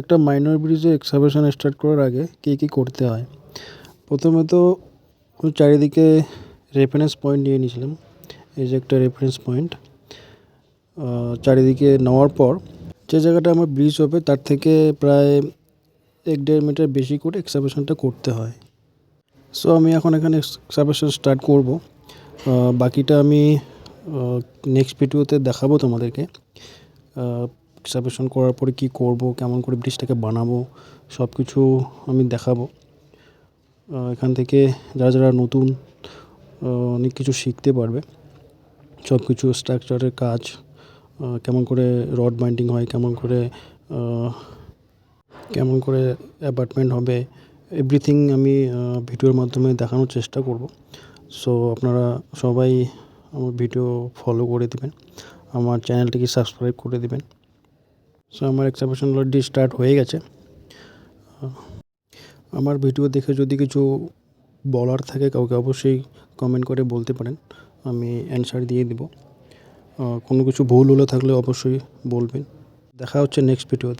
একটা মাইনর ব্রিজে এক্সাভেশন স্টার্ট করার আগে কী কী করতে হয়? প্রথমে তো চারিদিকে রেফারেন্স পয়েন্ট নিয়ে নিয়েছিলাম। এই যে একটা রেফারেন্স পয়েন্ট চারিদিকে নেওয়ার পর যে জায়গাটা আমার ব্রিজ হবে তার থেকে প্রায় এক দেড় মিটার বেশি করে এক্সাভেশনটা করতে হয়। সো আমি এখন এখানে এক্সাভেশন স্টার্ট করব। বাকিটা আমি নেক্সট ভিডিওতে দেখাবো তোমাদেরকে। এক্সাভেশন করার পরে কী করব, কেমন করে ব্রিজটাকে বানাবো সব কিছু আমি দেখাবো। এখান থেকে যারা যারা নতুন অনেক কিছু শিখতে পারবে। সব কিছু স্ট্রাকচারের কাজ কেমন করে রড বাইন্ডিং হয়, কেমন করে কেমন করে অ্যাপার্টমেন্ট হবে এভরিথিং আমি ভিডিওর মাধ্যমে দেখানোর চেষ্টা করব। সো আপনারা সবাই আমার ভিডিও ফলো করে দেবেন। আমার চ্যানেলটিকে সাবস্ক্রাইব করে দিবেন। সো আমার এক্সাবিশন অলরেডি স্টার্ট হয়ে গেছে। আমার ভিডিও দেখে যদি কিছু বলার থাকে, কাউকে অবশ্যই কমেন্ট করে বলতে পারেন। আমি অ্যান্সার দিয়ে দেবো। কোনো কিছু ভুল হলে থাকলে অবশ্যই বলবেন। দেখা হচ্ছে নেক্সট ভিডিওতে